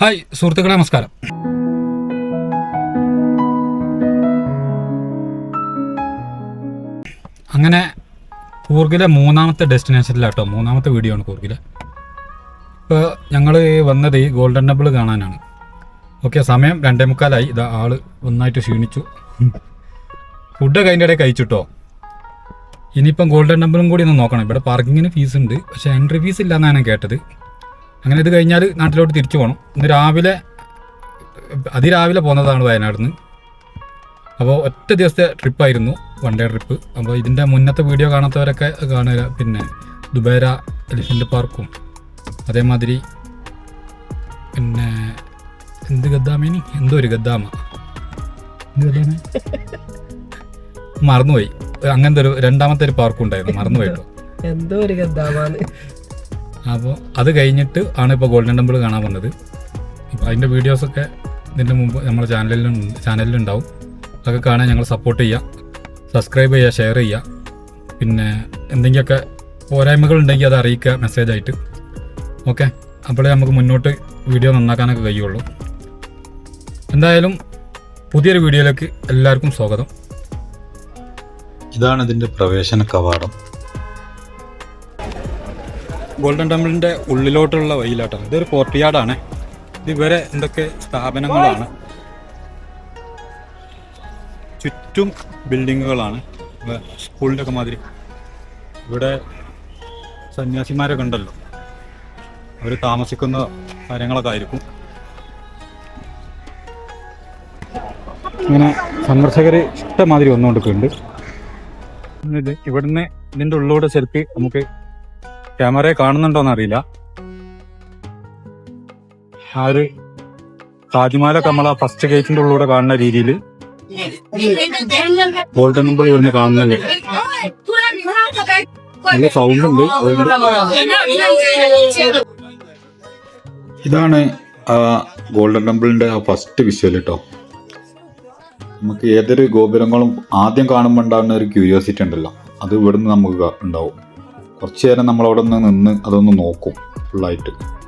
Hi സുഹൃത്തുക്കളെ നമസ്കാരം. അങ്ങനെ കൂർഗിലെ മൂന്നാമത്തെ ഡെസ്റ്റിനേഷനിലാട്ടോ മൂന്നാമത്തെ വീഡിയോ ആണ് കൂർഗിലെ ഇപ്പോൾ ഞങ്ങൾ വന്നത് ഈ ഗോൾഡൻ ടെമ്പിൾ കാണാനാണ്. ഓക്കെ സമയം രണ്ടേ മുക്കാലായി ഇതാ ആൾ ഒന്നായിട്ട് ക്ഷീണിച്ചു. ഫുഡ് അതിന്റെ ഇടയിൽ കഴിച്ചിട്ടോ. ഇനിയിപ്പം ഗോൾഡൻ ടെമ്പിളും കൂടി ഒന്ന് നോക്കണം. ഇവിടെ പാർക്കിങ്ങിന് ഫീസ് ഉണ്ട് പക്ഷേ എൻട്രി ഫീസ് ഇല്ല എന്നാണ് കേട്ടത്. അങ്ങനെ ഇത് കഴിഞ്ഞാൽ നാട്ടിലോട്ട് തിരിച്ചു പോകണം ഇന്ന് രാവിലെ അതിരാവിലെ പോകുന്നതാണ് വയനാട് അപ്പോൾ ഒറ്റ ദിവസത്തെ ട്രിപ്പായിരുന്നു വൺ ഡേ ട്രിപ്പ് അപ്പോൾ ഇതിന്റെ മുന്നത്തെ വീഡിയോ കാണാത്തവരൊക്കെ കാണുക. പിന്നെ ദുബേര എലിഫന്റ് പാർക്കും അതേമാതിരി പിന്നെ എന്ത് ഗദ്ദാമേനി? എന്തോ ഒരു ഗദ്ദാമ? മറന്നുപോയി. അങ്ങനത്തെ ഒരു രണ്ടാമത്തെ ഒരു പാർക്കും ഉണ്ടായിരുന്നു. മറന്നു എന്തോ ഒരു അപ്പോൾ അത് കഴിഞ്ഞിട്ട് ആണ് ഇപ്പോൾ ഗോൾഡൻ ടെമ്പിൾ കാണാൻ വന്നത്. അതിന്റെ അതിന്റെ വീഡിയോസൊക്കെ ഇതിന്റെ മുമ്പ് നമ്മുടെ ചാനലിലും ചാനലിലുണ്ടാവും അതൊക്കെ കാണാൻ ഞങ്ങൾ സപ്പോർട്ട് ചെയ്യുക സബ്സ്ക്രൈബ് ചെയ്യുക ഷെയർ ചെയ്യുക പിന്നെ എന്തെങ്കിലുമൊക്കെ പോരായ്മകൾ ഉണ്ടെങ്കിൽ അത് അറിയിക്കുക മെസ്സേജായിട്ട് ഓക്കെ അപ്പോഴേ നമുക്ക് മുന്നോട്ട് വീഡിയോ നന്നാക്കാനൊക്കെ കഴിയുള്ളൂ. എന്തായാലും പുതിയൊരു വീഡിയോയിലേക്ക് എല്ലാവർക്കും സ്വാഗതം. ഇതാണ് ഇതിന്റെ പ്രവേശന കവാടം. ഗോൾഡൻ ടെമ്പിളിന്റെ ഉള്ളിലോട്ടുള്ള വഴിയിലാട്ടോ. ഇതൊരു കോർട്ട്യാർഡാണ്. ഇത് ഇവരെ എന്തൊക്കെ സ്ഥാപനങ്ങളാണ്? ചുറ്റും ബിൽഡിങ്ങുകളാണ്. സ്കൂളിന്റെ ഒക്കെ മാതിരി. ഇവിടെ സന്യാസിമാരൊക്കെ ഉണ്ടല്ലോ. അവർ താമസിക്കുന്ന കാര്യങ്ങളൊക്കെ ആയിരിക്കും. ഇങ്ങനെ സന്ദർശകർ ഇഷ്ടമാതിരി വന്നുകൊണ്ടിരിക്കുന്നുണ്ട്. ഇവിടുന്ന് ഇതിന്റെ ഉള്ളിലൂടെ സെൽഫി നമുക്ക് ക്യാമറയെ കാണുന്നുണ്ടോന്ന് അറിയില്ല ആ ഒരു താജ്മഹലൊക്കെ നമ്മൾ ഫസ്റ്റ് ഗേറ്റിന്റെ ഉള്ളിലൂടെ കാണുന്ന രീതിയിൽ ഗോൾഡൻ നമ്പർ ഇവിടുന്ന് കാണുന്നത്. നല്ല സൗണ്ട് ഉണ്ട്. ഇതാണ് ഗോൾഡൻ ടെമ്പിളിന്റെ ആ ഫസ്റ്റ് വിഷ്വൽ കേട്ടോ നമുക്ക് ഏതൊരു ഗോപുരങ്ങളും ആദ്യം കാണുമ്പോൾ ഉണ്ടാകുന്ന ഒരു ക്യൂരിയോസിറ്റി ഉണ്ടല്ലോ. അത് ഇവിടുന്ന് നമുക്ക് ഉണ്ടാവും. കുറച്ചു നേരം നിന്ന് നിന്ന് അതൊന്ന് നോക്കും ഫുള്ളായിട്ട്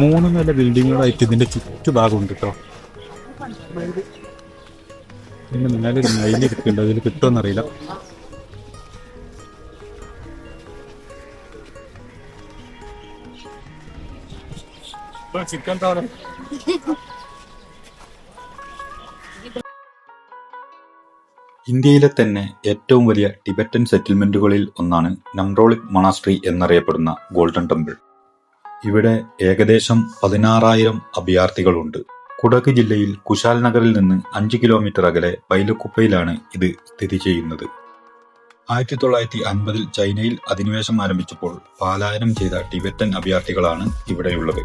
മൂന്ന് നില ബിൽഡിങ്ങുകളായിട്ട് ഇതിന്റെ ചുറ്റുഭാഗമുണ്ട് കേട്ടോ ഇതിന്റെ മേലെ ഒരു മയിൽ ഇരിക്കുന്നുണ്ട് അതിൽ കിട്ടുമെന്നറിയില്ല ചിക്കൻ ഇന്ത്യയിലെ തന്നെ ഏറ്റവും വലിയ ടിബറ്റൻ സെറ്റിൽമെന്റുകളിൽ ഒന്നാണ് നംറോളിക് മൊണാസ്ട്രി എന്നറിയപ്പെടുന്ന ഗോൾഡൻ ടെമ്പിൾ. ഇവിടെ ഏകദേശം പതിനാറായിരം അഭയാർത്ഥികളുണ്ട്. കുടക് ജില്ലയിൽ കുശാൽ നഗറിൽ നിന്ന് അഞ്ച് കിലോമീറ്റർ അകലെ പൈലക്കുപ്പയിലാണ് ഇത് സ്ഥിതി ചെയ്യുന്നത്. ആയിരത്തി തൊള്ളായിരത്തി അൻപതിൽ ചൈനയിൽ അധിനിവേശം ആരംഭിച്ചപ്പോൾ പാലായനം ചെയ്ത ടിബറ്റൻ അഭയാർത്ഥികളാണ് ഇവിടെയുള്ളത്.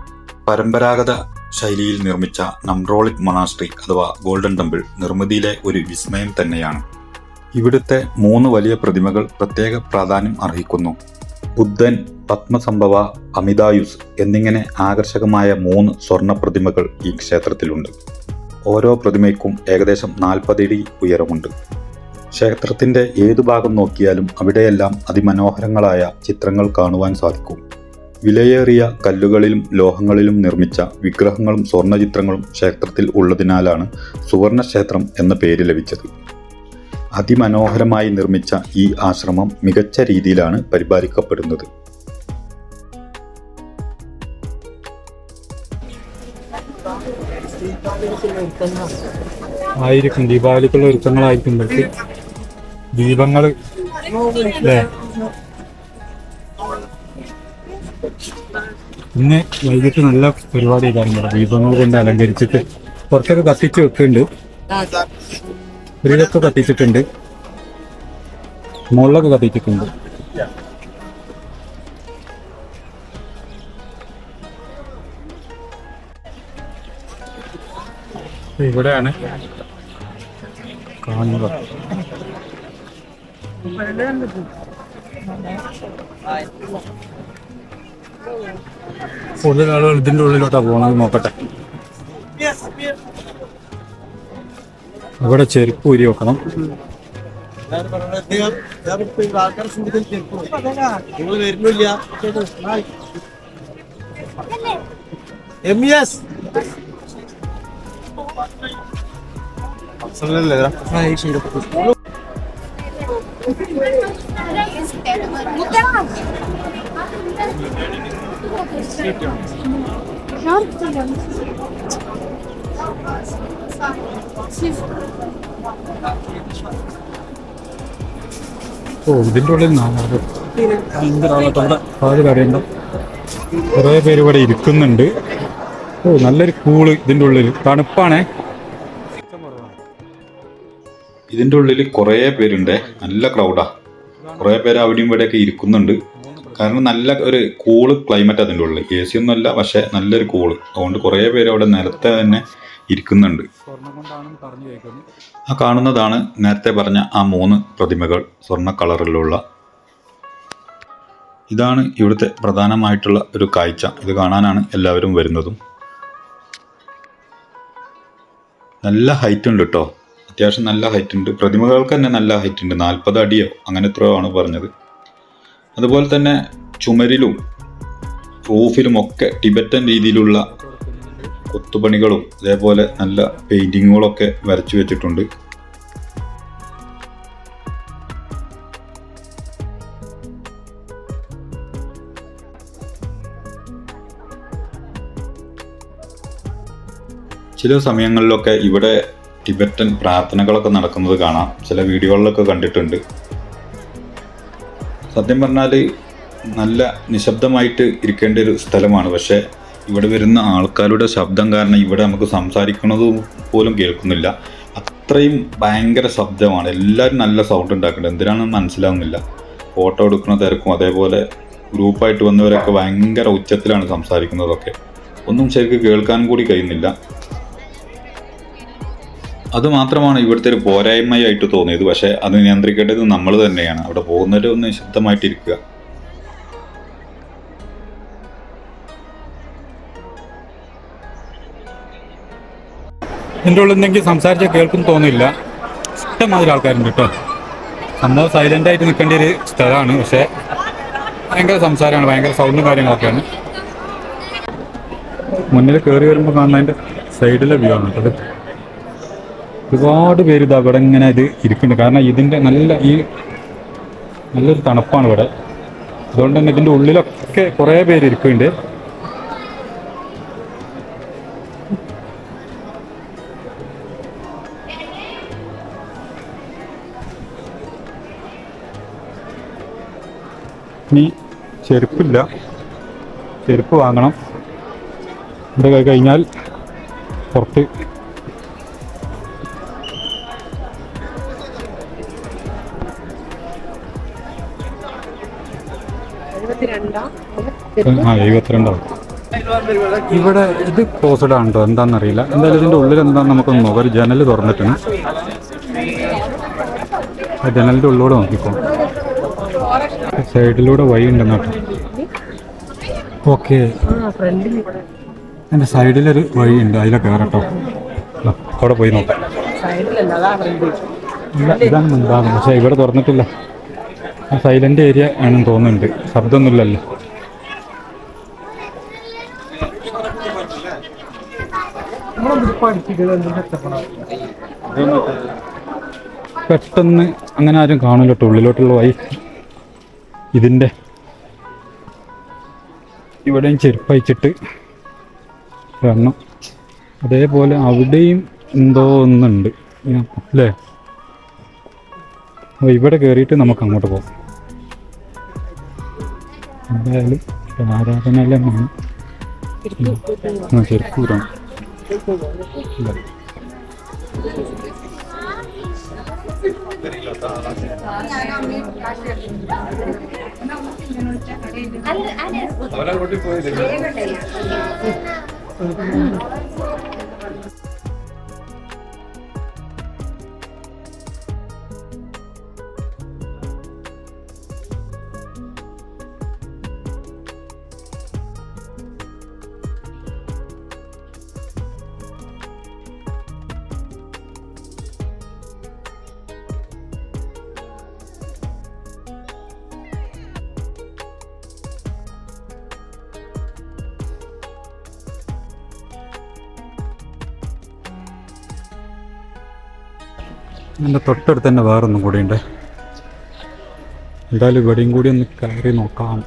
പരമ്പരാഗത ശൈലിയിൽ നിർമ്മിച്ച നംറോളിക് മൊണാസ്ട്രി അഥവാ ഗോൾഡൻ ടെമ്പിൾ നിർമ്മിതിയിലെ ഒരു വിസ്മയം തന്നെയാണ്. ഇവിടുത്തെ മൂന്ന് വലിയ പ്രതിമകൾ പ്രത്യേക പ്രാധാന്യം അർഹിക്കുന്നു. ബുദ്ധൻ പത്മസംഭവ അമിതായുസ് എന്നിങ്ങനെ ആകർഷകമായ മൂന്ന് സ്വർണ പ്രതിമകൾ ഈ ക്ഷേത്രത്തിലുണ്ട്. ഓരോ പ്രതിമയ്ക്കും ഏകദേശം നാൽപ്പതടി ഉയരമുണ്ട്. ക്ഷേത്രത്തിന്റെ ഏതു ഭാഗം നോക്കിയാലും അവിടെയെല്ലാം അതിമനോഹരങ്ങളായ ചിത്രങ്ങൾ കാണുവാൻ സാധിക്കും. വിലയേറിയ കല്ലുകളിലും ലോഹങ്ങളിലും നിർമ്മിച്ച വിഗ്രഹങ്ങളും സ്വർണചിത്രങ്ങളും ക്ഷേത്രത്തിൽ ഉള്ളതിനാലാണ് സുവർണ ക്ഷേത്രം എന്ന പേര് ലഭിച്ചത്. അതിമനോഹരമായി നിർമ്മിച്ച ഈ ആശ്രമം മികച്ച രീതിയിലാണ് പരിപാലിക്കപ്പെടുന്നത്. ആയിരിക്കും. ദീപാവലിക്കുള്ള ഒരുക്കങ്ങളായിരിക്കും ദീപങ്ങൾ അല്ലേ? ഇന്ന് വൈകിട്ട് നല്ല പരിപാടി കാണുന്നുണ്ട് ദീപങ്ങൾ കൊണ്ട് അലങ്കരിച്ചിട്ട് കുറച്ചൊക്കെ കത്തിച്ച് വെക്കുന്നുണ്ട്. ഒരുവിധമൊക്കെ കത്തിച്ചിട്ടുണ്ട്. മുകളിലൊക്കെ കത്തിച്ചിട്ടുണ്ട്. ഇവിടെയാണ്. കാണുക കൂടുതൽ ആളുകൾ ഇതിന്റെ ഉള്ളിലോട്ടാ പോകണത് നോക്കട്ടെ. ഇവിടെ ചെരുപ്പ് ഊരി വെക്കണം. വരുന്നില്ല എം എസ്. ഓ ഇതിന്റെ ഉള്ളിൽ നാളെ ഭയങ്കര ആളാട്ടോ ഇവിടെ പാൽ കറിയുണ്ട് കുറേ പേര് ഇവിടെ ഇരിക്കുന്നുണ്ട്. ഓ നല്ലൊരു കൂൾ ഇതിന്റെ ഉള്ളിൽ തണുപ്പാണേ. ഇതിന്റെ ഉള്ളിൽ കുറേ പേരുണ്ട്. നല്ല ക്രൗഡാ കുറേ പേര് അവിടെയും ഇവിടെയൊക്കെ ഇരിക്കുന്നുണ്ട്. കാരണം നല്ല ഒരു കൂൾ ക്ലൈമറ്റ് അതിന്റെ ഉള്ളിൽ എ സി ഒന്നും അല്ല പക്ഷെ നല്ലൊരു കൂൾ. അതുകൊണ്ട് കുറേ പേര് അവിടെ നേരത്തെ തന്നെ ഇരിക്കുന്നുണ്ട്. ആ കാണുന്നതാണ് നേരത്തെ പറഞ്ഞ ആ മൂന്ന് പ്രതിമകൾ സ്വർണ കളറിലുള്ള. ഇതാണ് ഇവിടുത്തെ പ്രധാനമായിട്ടുള്ള ഒരു കാഴ്ച. ഇത് കാണാനാണ് എല്ലാവരും വരുന്നതും. നല്ല ഹൈറ്റ് ഉണ്ട് കേട്ടോ അത്യാവശ്യം നല്ല ഹൈറ്റ് ഉണ്ട്. പ്രതിമകൾക്ക് തന്നെ നല്ല ഹൈറ്റ് ഉണ്ട്. നാൽപ്പത് അടിയോ? അങ്ങനെ എത്രയോ ആണ് പറഞ്ഞത്. അതുപോലെ തന്നെ ചുമരിലും റൂഫിലും ഒക്കെ ടിബറ്റൻ രീതിയിലുള്ള കൊത്തുപണികളും അതേപോലെ നല്ല പെയിന്റിങ്ങുകളൊക്കെ വരച്ചു വെച്ചിട്ടുണ്ട്. ചില സമയങ്ങളിലൊക്കെ ഇവിടെ ടിബറ്റൻ പ്രാർത്ഥനകളൊക്കെ നടക്കുന്നത് കാണാം. ചില വീഡിയോകളിലൊക്കെ കണ്ടിട്ടുണ്ട്. സത്യം പറഞ്ഞാൽ നല്ല നിശബ്ദമായിട്ട് ഇരിക്കേണ്ട ഒരു സ്ഥലമാണ്. പക്ഷേ ഇവിടെ വരുന്ന ആൾക്കാരുടെ ശബ്ദം കാരണം ഇവിടെ നമുക്ക് സംസാരിക്കുന്നത് പോലും കേൾക്കുന്നില്ല. അത്രയും ഭയങ്കര ശബ്ദമാണ്. എല്ലാവരും നല്ല സൗണ്ട് ഉണ്ടാക്കുന്നുണ്ട്. എന്തിനാണെന്ന് മനസ്സിലാവുന്നില്ല. ഫോട്ടോ എടുക്കുന്ന തിരക്കും അതേപോലെ ഗ്രൂപ്പായിട്ട് വന്നവരൊക്കെ ഭയങ്കര ഉച്ചത്തിലാണ് സംസാരിക്കുന്നതൊക്കെ. ഒന്നും ശരിക്കും കേൾക്കാൻ കൂടി കഴിയുന്നില്ല. അത് മാത്രമാണ് ഇവിടുത്തെ ഒരു പോരായ്മയായിട്ട് തോന്നിയത്. പക്ഷേ അത് നിയന്ത്രിക്കേണ്ടത് നമ്മൾ തന്നെയാണ്. അവിടെ പോകുന്നവരെ ഒന്ന് നിശബ്ദമായിട്ടിരിക്കുക എന്റെ ഉള്ളിൽ നിന്നെങ്കിൽ സംസാരിച്ചാൽ കേൾക്കും തോന്നില്ല ഇഷ്ടമാതിരി ആൾക്കാരുണ്ട് കേട്ടോ. സംഭവം സൈലന്റ് ആയിട്ട് നിൽക്കേണ്ട ഒരു സ്ഥലമാണ്. പക്ഷേ ഭയങ്കര സംസാരമാണ്. ഭയങ്കര സൗണ്ടും കാര്യങ്ങളൊക്കെയാണ്. മുന്നിൽ കയറി വരുമ്പോൾ കാണുന്നതിന്റെ സൈഡിലെ വ്യൂ ആണ് കേട്ടത് ഒരുപാട് പേര് ഇത് അവിടെ ഇങ്ങനെ ഇത് ഇരിക്കുന്നുണ്ട്. കാരണം ഇതിന്റെ നല്ല ഈ നല്ലൊരു തണുപ്പാണ് ഇവിടെ. അതുകൊണ്ട് തന്നെ ഇതിന്റെ ഉള്ളിലൊക്കെ കുറേ പേര് ഇരിക്കുന്നുണ്ട്. ചെരുപ്പില്ല. ചെരുപ്പ് വാങ്ങണം. ഇവിടെ കഴി- കഴിഞ്ഞാൽ പുറത്ത് ഇവിടെ ഇത് ക്ലോസ്ഡ് ആണ് കേട്ടോ എന്താണെന്നറിയില്ല എന്തായാലും ഇതിന്റെ ഉള്ളിൽ എന്താണെന്ന് നമുക്കൊന്ന് നോക്കാം. ഒരു ജനൽ തുറന്നിട്ടുണ്ട്. ആ ജനലിന്റെ ഉള്ളിലൂടെ നോക്കിക്കോ. സൈഡിലൂടെ വഴി ഉണ്ടെന്ന് കേട്ടോ. ഓക്കെ. എന്റെ സൈഡിലൊരു എന്റെ സൈഡിലൊരു വഴിയുണ്ട് അതിലെ കയറട്ടോ അവിടെ പോയി നോക്കാം. ഇതാണ് മുൻഭാഗം പക്ഷേ ഇവിടെ തുറന്നിട്ടില്ല. സൈലന്റ് ഏരിയ ആണെന്ന് തോന്നുന്നുണ്ട്. ശബ്ദമൊന്നുമില്ലല്ലോ. പെട്ടെന്ന് അങ്ങനെ ആരും കാണില്ലട്ടോ ഉള്ളിലോട്ടുള്ള വഴി ഇതിന്റെ ഇവിടെയും ചെരുപ്പയച്ചിട്ട് വരണം അതേപോലെ അവിടെയും എന്തോ ഒന്നുണ്ട്. അല്ലേ? അപ്പോൾ ഇവിടെ കയറിയിട്ട് നമുക്ക് അങ്ങോട്ട് പോകാം. എന്തായാലും ആരാധനാലയമാണ്. ആ ചെരുപ്പ് ഊരണം ഇല്ല. എന്റെ തൊട്ടടുത്ത് തന്നെ വേറൊന്നും കൂടിയുണ്ട്. എന്തായാലും ഇവിടെയും കൂടി ഒന്ന് കയറി നോക്കാം.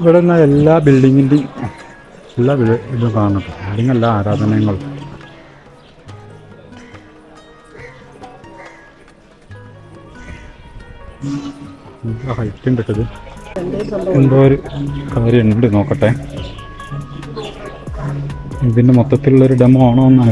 ഇവിടെ നിന്ന് എല്ലാ ബിൽഡിങ്ങിന്റെയും എല്ലാ ഇതും കാണുന്നുണ്ട്. ബിൽഡിംഗ് എല്ലാ ആരാധനകളും ഹൈറ്റ് ഉണ്ട് എന്തോ ഒരു കാര്യമുണ്ട് നോക്കട്ടെ. ഇതിന്റെ മൊത്തത്തിലുള്ളൊരു ഡെമോ ആണോ എന്ന്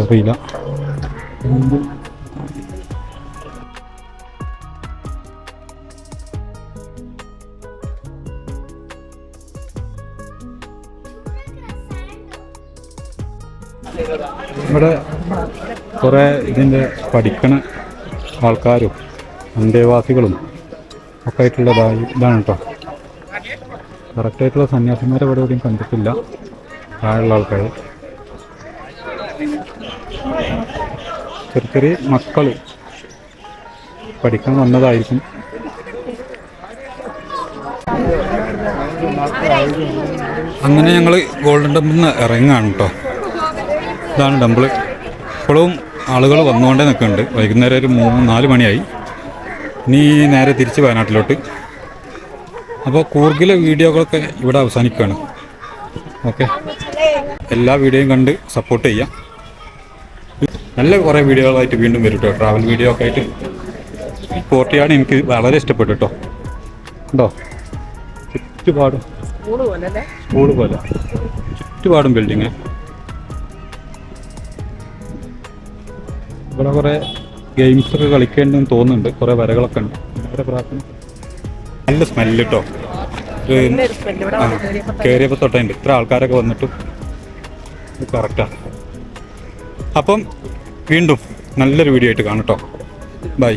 ഇവിടെ കുറേ ഇതിന്റെ പഠിക്കണ ആൾക്കാരും അന്തേവാസികളും ഒക്കെ ആയിട്ടുള്ളതായി ഇതാണ് കേട്ടോ കറക്റ്റായിട്ടുള്ള സന്യാസിമാരെ ഇവിടെ എവിടെയും കണ്ടിട്ടില്ല. താഴെയുള്ള ആൾക്കാർ ചെറിയ ചെറിയ മക്കൾ പഠിക്കാൻ വന്നതായിരിക്കും. അങ്ങനെ ഞങ്ങൾ ഗോൾഡൻ ടെമ്പിളിൽ നിന്ന് ഇറങ്ങുകയാണ് കേട്ടോ ഇതാണ് ടെമ്പിൾ ഇപ്പോഴും ആളുകൾ വന്നുകൊണ്ടേ നിൽക്കുന്നുണ്ട്. വൈകുന്നേരം ഒരു മൂന്ന് നാല് മണിയായി. ഇനി നേരെ തിരിച്ച് വയനാട്ടിലോട്ട്. അപ്പോൾ കൂർഗിലെ വീഡിയോകളൊക്കെ ഇവിടെ അവസാനിക്കുകയാണ്. ഓക്കെ. എല്ലാ വീഡിയോയും കണ്ട് സപ്പോർട്ട് ചെയ്യാം. നല്ല കുറേ വീഡിയോകളായിട്ട് വീണ്ടും വരും കേട്ടോ. ട്രാവൽ വീഡിയോ ഒക്കെ ആയിട്ട് പോർട്ടിയാണ് എനിക്ക് വളരെ ഇഷ്ടപ്പെട്ടു കേട്ടോ. ഉണ്ടോ? ചുറ്റുപാടും. സ്കൂൾ പോലെ. ചുറ്റുപാടും ബിൽഡിങ് ഇവിടെ കുറേ ഗെയിംസ് ഒക്കെ കളിക്കേണ്ടെന്ന് തോന്നുന്നുണ്ട്. കുറേ വരകളൊക്കെ ഉണ്ട്. പ്രാർത്ഥന നല്ല സ്മെല്ല് കേട്ടോ കേറിയപ്പോ കയറിയപ്പോൾ തൊട്ടുണ്ട് ഇത്ര ആൾക്കാരൊക്കെ വന്നിട്ടും ഇത് കറക്റ്റാണ് അപ്പം വീണ്ടും നല്ലൊരു വീഡിയോ ആയിട്ട് കാണട്ടോ. ബൈ